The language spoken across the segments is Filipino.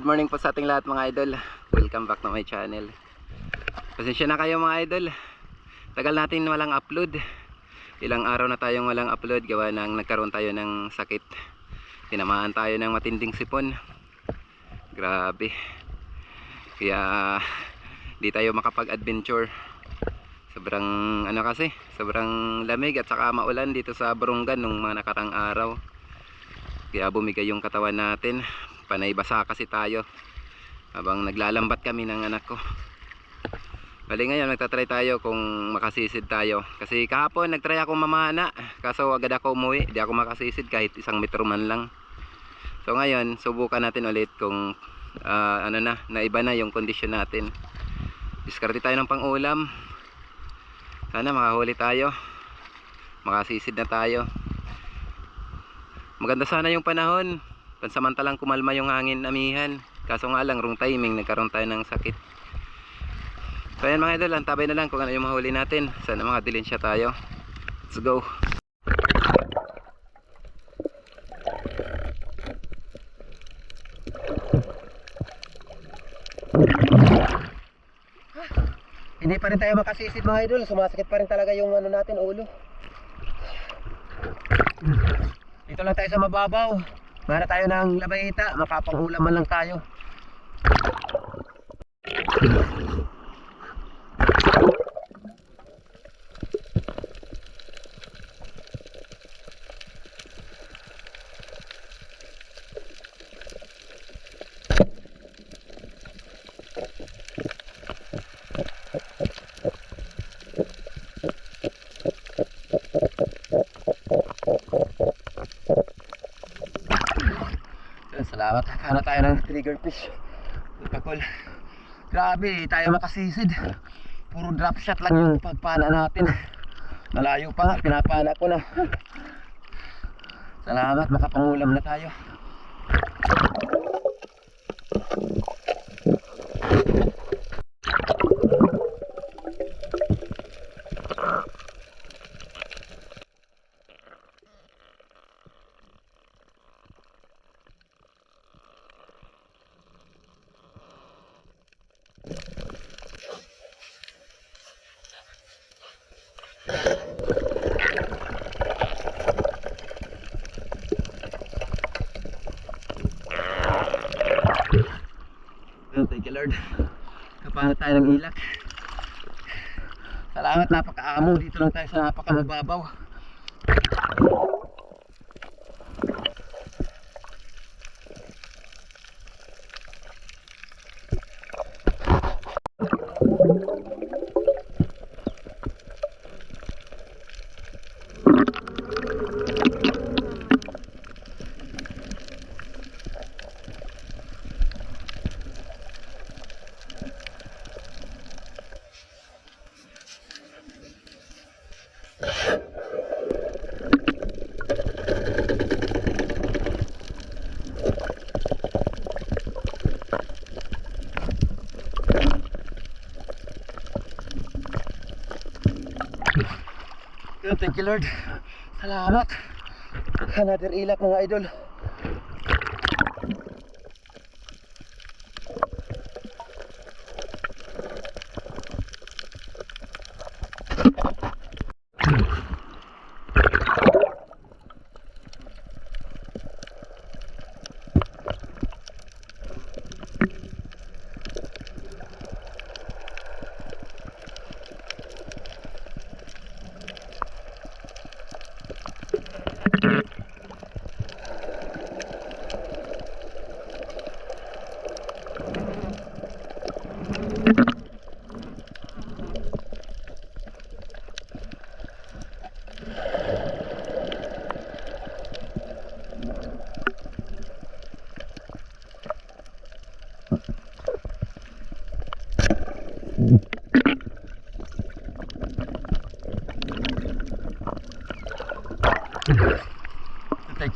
good morning po sa ating lahat mga idol. Welcome back to my channel. Pasensya na kayo mga idol. Tagal natin walang upload. Ilang araw na tayong walang upload gawa nang nagkaroon tayo ng sakit. Tinamaan tayo ng matinding sipon. Grabe. Kaya di tayo makapag-adventure. Sobrang ano kasi, sobrang lamig at saka maulan dito sa Burungan nung mga nakarang araw. Kaya bumigay yung katawan natin. Panay basa kasi tayo. Habang naglalambat kami ng anak ko. Bali ngayon nagtatry tayo kung makasisid tayo. Kasi kahapon nagtry ako mamana. Kaso agad ako umuwi. Di ako makasisid kahit isang metro man lang. So ngayon subukan natin ulit kung ah, ano na, naiba na yung kondisyon natin. Diskarte tayo ng pangulam. Sana makahuli tayo. Makasisid na tayo. Maganda sana yung panahon. Pansamantalang kumalma yung hangin amihan. Kaso nga lang, wrong timing, nagkaroon tayo ng sakit. So ayan mga idol, antabay na lang kung ano yung mahuli natin. Sana mga dilensya tayo. Let's go. Hindi pa rin tayo makasisid mga idol. Sumasakit pa rin talaga yung ano natin, ulo. Dito lang tayo sa mababaw. Mara tayo ng labayita. Makapangulam man lang tayo. Yan, Ano tayo ng trigger fish. Kakol. Grabe, tayo makasisid. Puro drop shot lang yung pagpana natin. Malayo pa nga, pinapana ko na. Salamat, makapangulam na tayo. Thank you Lord. Kapana tayo ng ilak. Salamat, napakaamo. Dito lang tayo sa napakamababaw. Thank you Lord. Salamat. Another ilak mga idol.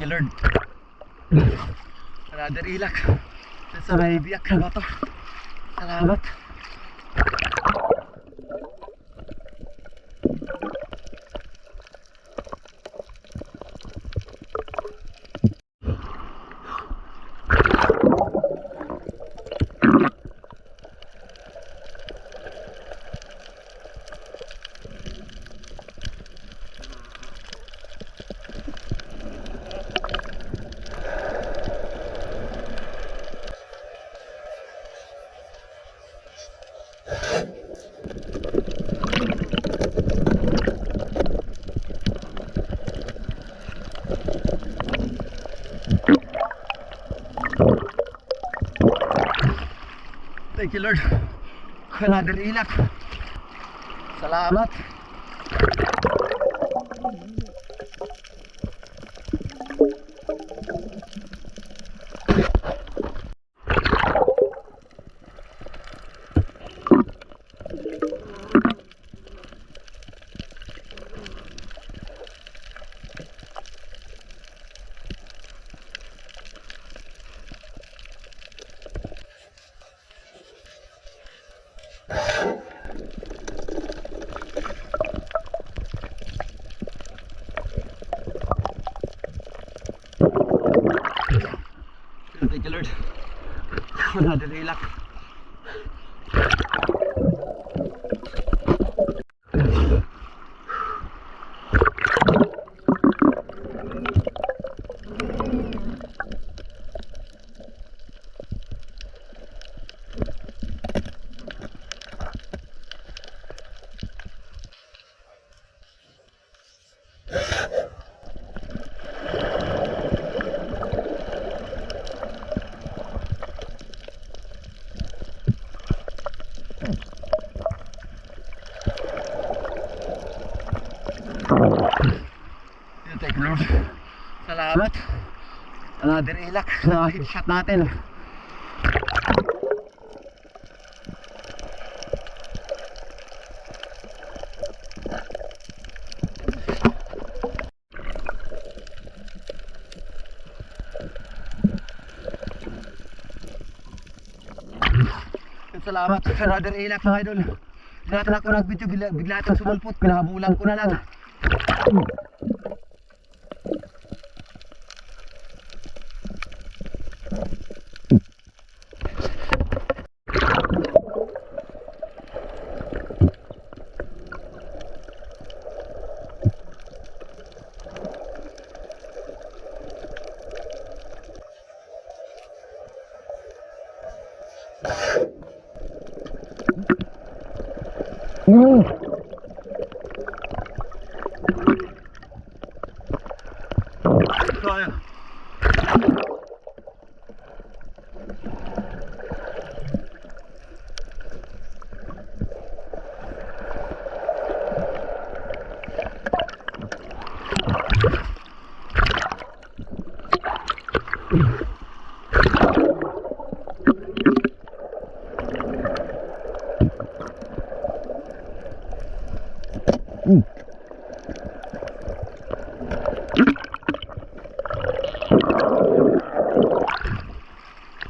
You Lord. Another ilak. Sa may biyak na to? Salamat. Thank you Lord. Another ilak. Salamat. Thank you Lord. Ilak. Yun, thank you Lord. Salamat. Another ilak na headshot natin. Salamat sa another ilak mga idol. Tinatalak ko ng video, bigla, bigla itong sumulpot. Pinahabulan ko na lang. Kaya.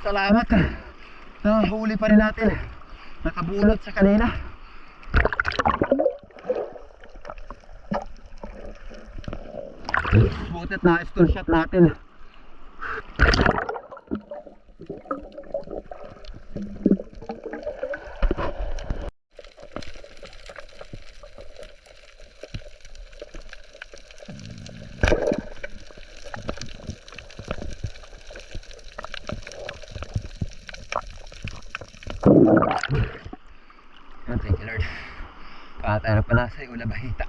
Salamat. Nahuli pa rin natin. Nakabulot sa kanina. Butit na stone shot natin. Oh, thank you Lord. Pakatay na pa nasa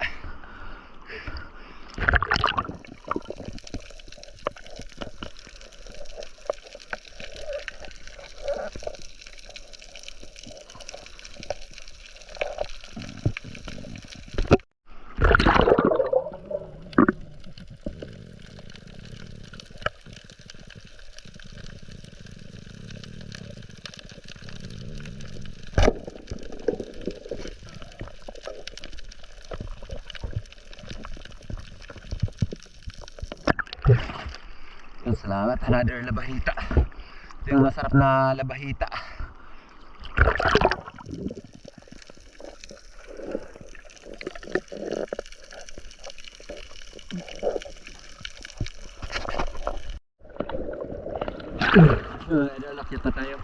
Salamat. Another labahita. Ito yung masarap na labahita. Uh, Lalakit na tayo.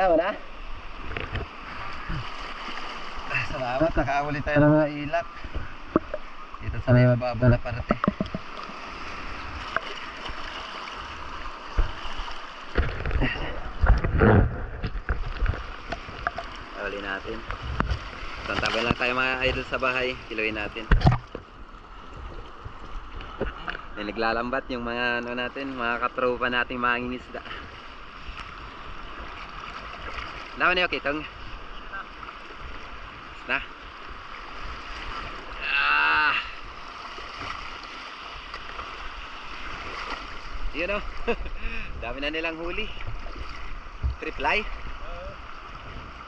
Tama na? Ah, Nakahuli tayo ng mga ilak. Dito sa may mababa na parte. Huli natin. Tantabay lang tayo mga idol sa bahay. Kiluin natin. May naglalambat yung mga ano natin, mga katropa nating mga ngingisda. Naman niyo kitong. Na. Ah. Yun o. Dami na nilang huli. Triply.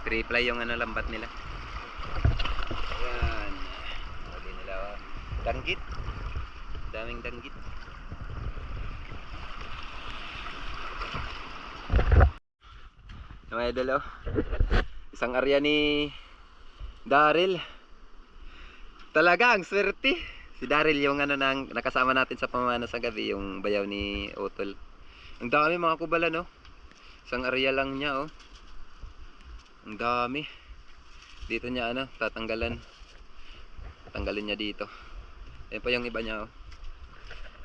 Triply yung ano lambat nila. Ayan. Huli nila. oh. Danggit. Daming danggit. Mga idol oh. Isang area ni Daryl. Talaga ang swerte. Si Daryl yung ano nang nakasama natin sa pamana sa gabi, yung bayaw ni Otol. Ang dami mga kubala no. Isang area lang niya oh. Ang dami. Dito niya ano, tatanggalan. Tanggalin niya dito. Ayan pa yung iba niya oh.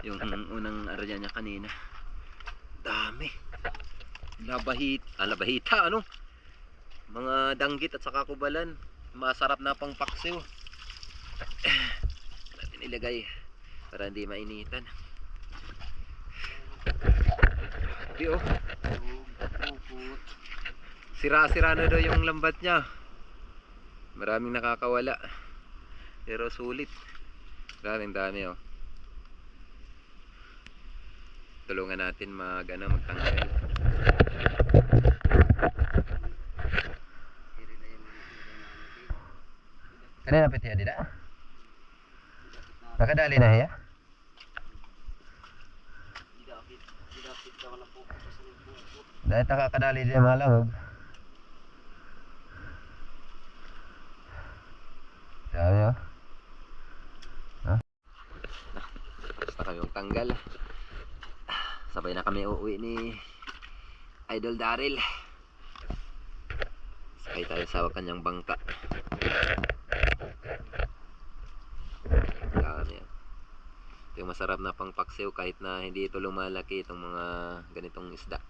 Yung unang, area niya kanina. Dami. Labahit, ah, ano? Mga danggit at saka kubalan. Masarap na pang paksiw. Natin ilagay para hindi mainitan. Di oh. Sira-sira na daw yung lambat niya. Maraming nakakawala. Pero sulit. Maraming dami oh. Tulungan natin mag ano, magtanggal. Kanina piti adida? Nakadali na hiya? Dahil nakakadali din mga langog. Dami. Ha? Basta kayong tanggal. Sabay na kami uuwi ni Idol Daryl. Sakay tayo sa kanyang bangka. Dami yung masarap na pang paksiw kahit na hindi ito lumalaki itong mga ganitong isda.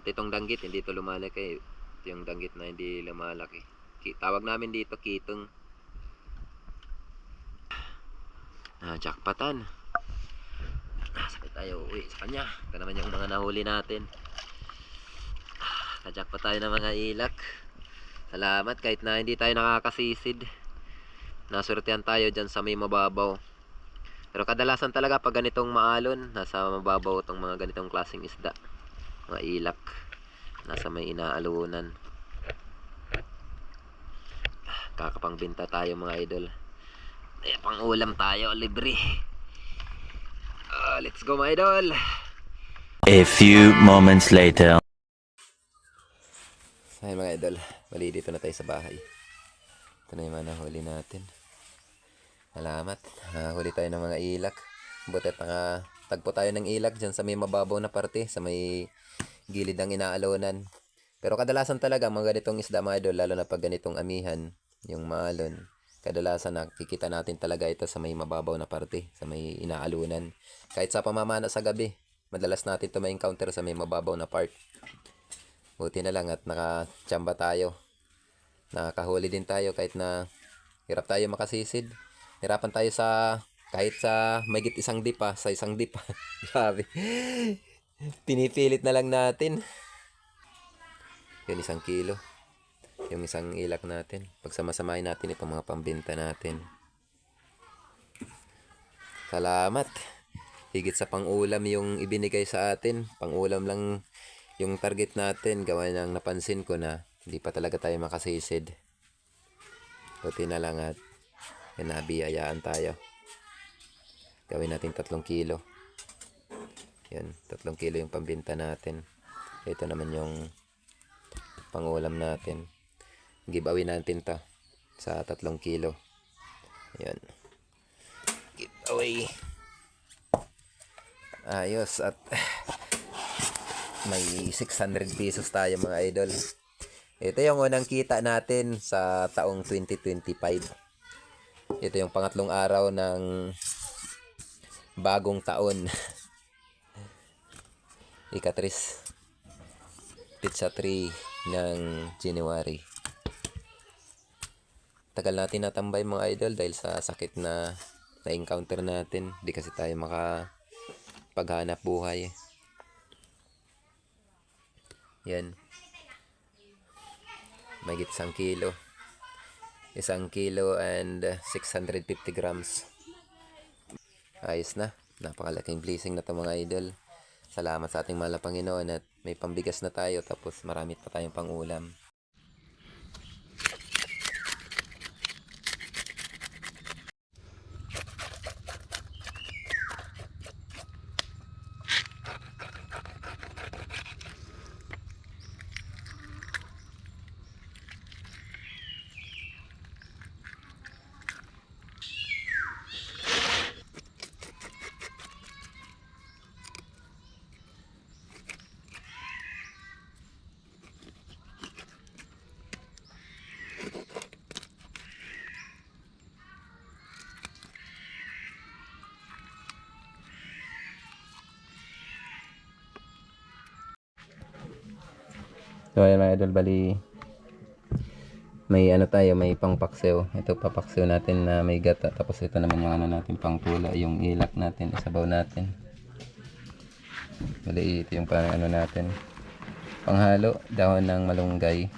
Pati itong danggit hindi ito lumalaki. Ito yung danggit na hindi lumalaki. Ki- Tawag namin dito kitong. Ah, jackpotan. Ah, sakit tayo uwi sa kanya. Ito naman yung mga nahuli natin. Ah, Kajackpot tayo ng mga ilak. Salamat kahit na hindi tayo nakakasisid. Nasurtihan tayo dyan sa may mababaw. Pero kadalasan talaga pag ganitong maalon, nasa mababaw itong mga ganitong klaseng isda. Mga ilak. Nasa may inaalunan. Kakapangbinta tayo mga idol. Eh, pang ulam tayo, libre. Ah, let's go mga idol. A few moments later. Ayun mga idol, mali dito na tayo sa bahay. Ito na yung mga nahuli natin. Salamat. Nahuli tayo ng mga ilak. Buti at nakatagpo tayo ng ilak dyan sa may mababaw na parte, sa may gilid ng inaalonan. Pero kadalasan talaga mga ganitong isda mga idol, lalo na pag ganitong amihan, yung maalon. Kadalasan nakikita natin talaga ito sa may mababaw na parte, sa may inaalunan. Kahit sa pamamana sa gabi, madalas natin ito ma-encounter sa may mababaw na part. Buti na lang at nakachamba tayo. Nakakahuli din tayo kahit na hirap tayo makasisid. Hirapan tayo sa kahit sa mayigit isang dip sa isang dip. Grabe. Pinipilit na lang natin. Yun isang kilo. Yung isang ilak natin. Pagsamasamahin natin itong mga pambenta natin. Salamat. Higit sa pangulam yung ibinigay sa atin. Pangulam lang yung target natin. Gawa nang napansin ko na hindi pa talaga tayo makasisid. Buti na lang at yan, nabiyayaan tayo. Gawin natin tatlong kilo. Yan, tatlong kilo yung pambinta natin. Ito naman yung pangulam natin. Giveaway natin to sa tatlong kilo. Yan. Giveaway. Ayos at may 600 pesos tayo mga idol. Ito yung unang kita natin sa taong 2025. Ito yung pangatlong araw ng bagong taon. Ikatris. pizza 3 ng January. Tagal natin natambay mga idol dahil sa sakit na na-encounter natin. Di kasi tayo maka paghanap buhay. Yan. May isang kilo. Isang kilo and uh, 650 grams. Ayos na. Napakalaking blessing na to mga idol. Salamat sa ating mahal na Panginoon at may pambigas na tayo tapos marami pa tayong pangulam. So ayan mga idol, bali may ano tayo, may pangpaksiw. Ito papaksiw natin na may gata. Tapos ito naman yung ano natin pangtula, yung ilak natin, isabaw natin. Bali ito yung pang ano natin. Panghalo, dahon ng malunggay.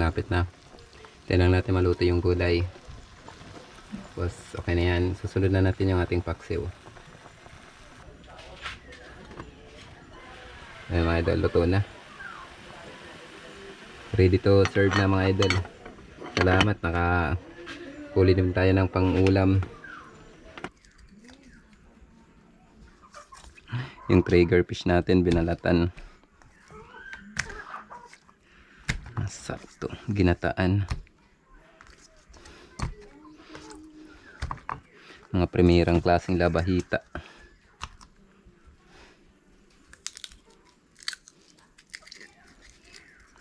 Malapit na. Kailangan natin maluto yung gulay. Tapos, okay na yan. Susunod na natin yung ating paksiw. Ayan mga idol, luto na. Ready to serve na mga idol. Salamat, naka huli din tayo ng pang-ulam. Yung Traeger fish natin, binalatan. Sakto, ginataan. Mga primerang klaseng labahita.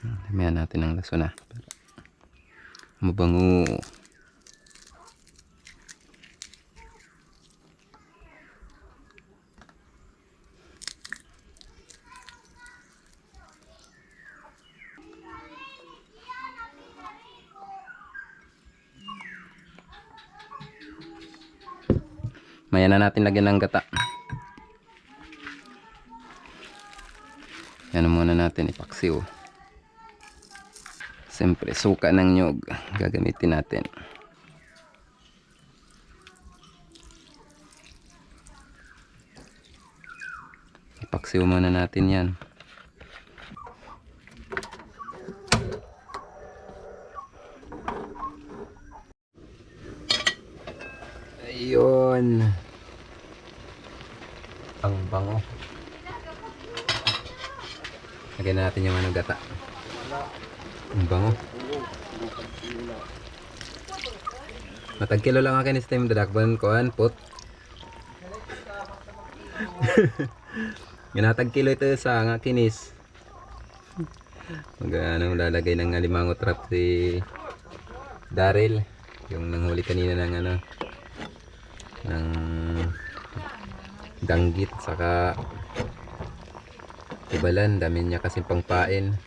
Damihan natin ng laso na. Para mabango. Maya na natin lagyan ng gata. Yan na muna natin ipaksiw. Siyempre, suka ng nyog. Gagamitin natin. Ipaksiw muna natin yan. Ayun. Ang bango. Lagyan natin yung ano gata. Ang bango. Matag kilo lang akin is time dadakban ko an put. Ginatag kilo ito sa nga kinis. Mag ano lalagay ng alimango trap si Daryl yung nanghuli kanina ng ano ng danggit saka ibalan dami niya kasi pangpain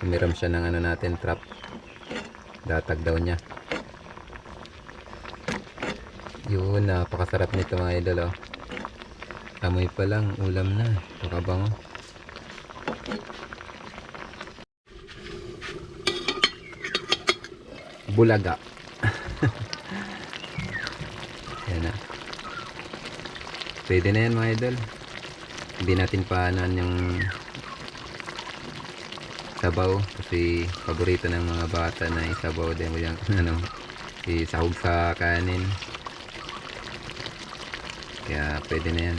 umiram siya ng ano natin trap datag daw niya. Yun napakasarap nito mga idol oh. amoy pa lang ulam na. Pakabango bulaga. Yan na pwede na yan mga idol. Hindi natin paanan yung sabaw kasi paborito ng mga bata na isabaw din yung ano isahog sa kanin kaya pwede na yan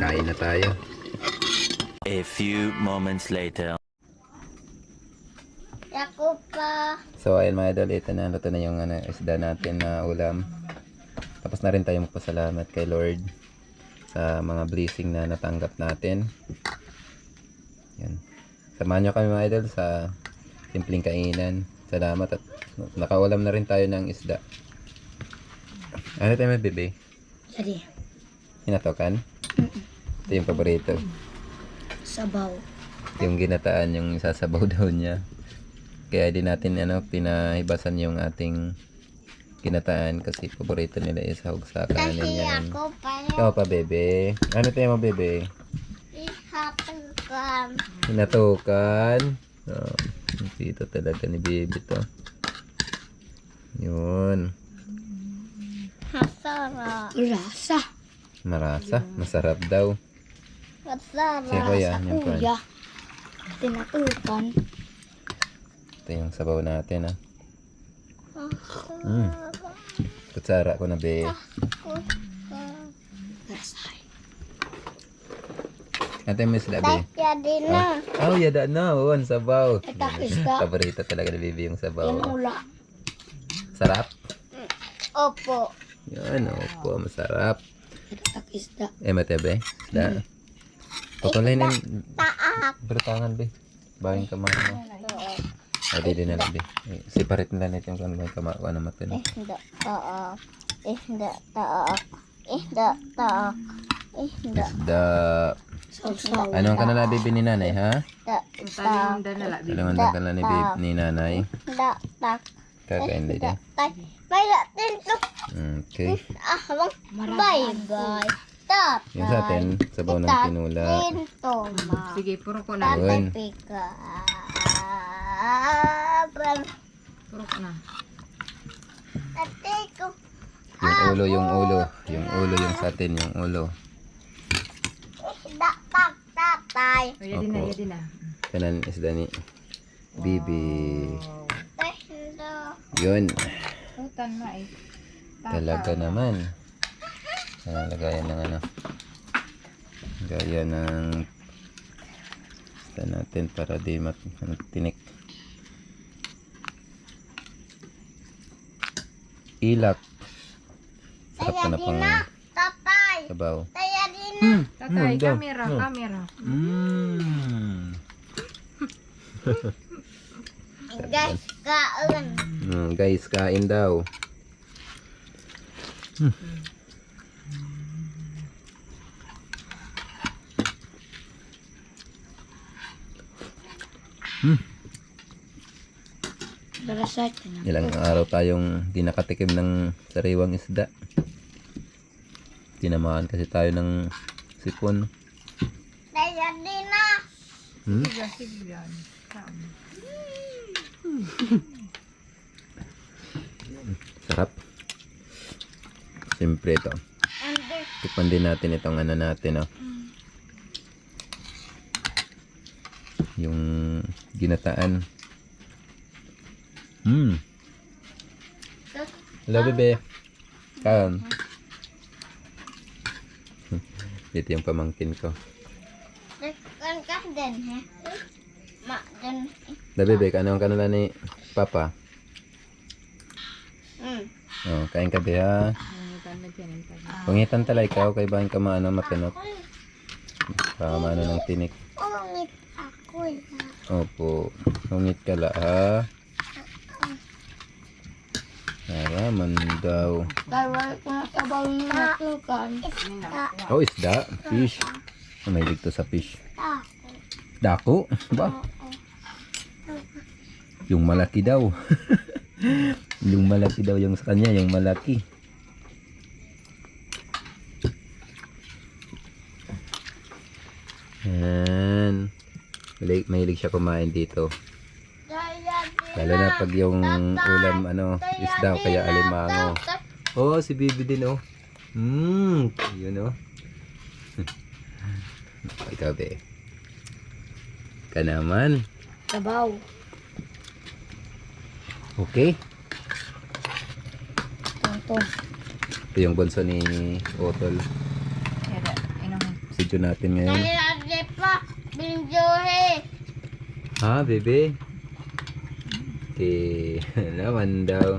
kain na tayo A few moments later. Ako pa. So ayun mga idol, ito na, luto na yung ano, isda natin na ulam. Tapos na rin tayo magpasalamat kay Lord sa mga blessing na natanggap natin. Yan. Samahan nyo kami mga idol sa simpleng kainan. Salamat at nakaulam na rin tayo ng isda. Ano tayo may bebe? Jadi, Hinatokan? Ito yung paborito. sabaw. Yung ginataan, yung sasabaw daw niya. Kaya di natin ano, pinahibasan yung ating ginataan kasi paborito nila is hawag sa kanin yan. ako pa Ikaw pa, bebe. Ano tayo mo, bebe? Ihatukan. Hinatukan. Oh, dito talaga ni baby to. Yun. Masarap. Rasa. Marasa. Masarap daw. Masarap. Siya kuya, yung kuya. Tinatukan. Ito yung sabaw natin, ah. Mm. Kutsara ko na, be. Rasa. Ate, miss la, be. Jadi na. Oh, yada na. Oh, ang sabaw. Paborito talaga ni Bibi yung sabaw. Inula. Sarap. Opo. Yan, opo, masarap. Isda. Eh, matebe. Isda. Patuloy na yung Taak. bertangan, be. Bawing kamay mo. Ay, di din na lang, be. Eh, Separate na natin kung ano yung kamay ko na matan. Isda taak. Isda taak. Isda taak. Isda. Isda. Anong kanala, bibi ni nanay, ha? Alam mo kanala ni, babe, ni nanay. Tak. Tak. Kakain na dyan. Tak. Baila tinto. Okay. Ah, bang. Bye bye. Tap. Yung sa atin, sabaw ng ma. Sige, puro ko na. Tatay Yun. Puro ko na. Tatay ko. Yung ulo, yung ulo. Yung ulo, yung sa atin, yung ulo. Tatay. O, yadi na, Opo. na. Kanan isda ni Bibi. Isda. Yun. Utan na eh. Talaga naman. Ah, lagayan ng ano. Lagayan ng isda natin para di mat ano, tinik. Ilak. Sarap ka na pang sabaw. Na. Tatay, daw. camera, Hmm. camera. Mmm. Guys, kaon. Mm, guys, kain daw. Berasa Ilang araw tayong di nakatikim ng sariwang isda. Tinamaan kasi tayo ng sipon. Taya din na. Hmm? Sarap. Siyempre ito. Tikman din natin itong ano natin, oh. Yung ginataan. Hmm. Hello, bebe. Kaon. Dito yung pamangkin ko. Da bebe, kanong kanila ni Papa. Hmm. Oh, kain ka yung pag- Pangitan tala ikaw kay bahan ka maano matinok. Para maano ng tinik. Ungit ako. Opo. Hungit ka la ha. Naraman daw. Oh, isda. Fish. Oh, may ligto sa fish. Dako? Ba? Yung malaki daw. yung malaki daw yung sa kanya, yung malaki. Yan. Mahilig siya kumain dito. Lalo na pag yung ulam ano, isda kaya alimango. Oh, si Bibi din oh. Hmm, yun oh. Ikaw be. Ka naman. Sabaw. Okay. Ito. Ito yung bunso ni Otol. Sidyo natin ngayon. Binjohe. Ha, bebe? Okay. naman daw.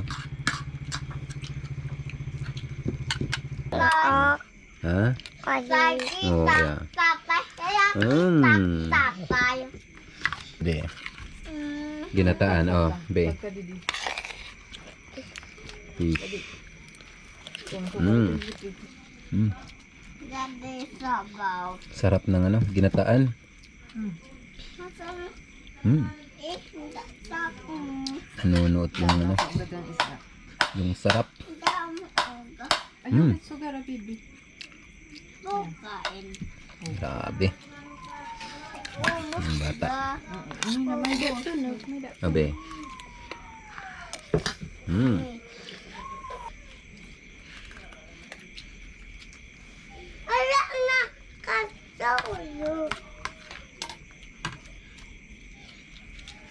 Ha? Kaya. Oh, yeah. Tapay. Be. Ginataan. Oh, be. Fish. Mm. Mm. Sarap ng ano, ginataan. Masarap. Hmm. Nanunuot yung ano. Yung sarap. Ayun, mm. sugar baby. Kain. Grabe. Ang bata. Abe. Hmm. Ala na, kasawyo.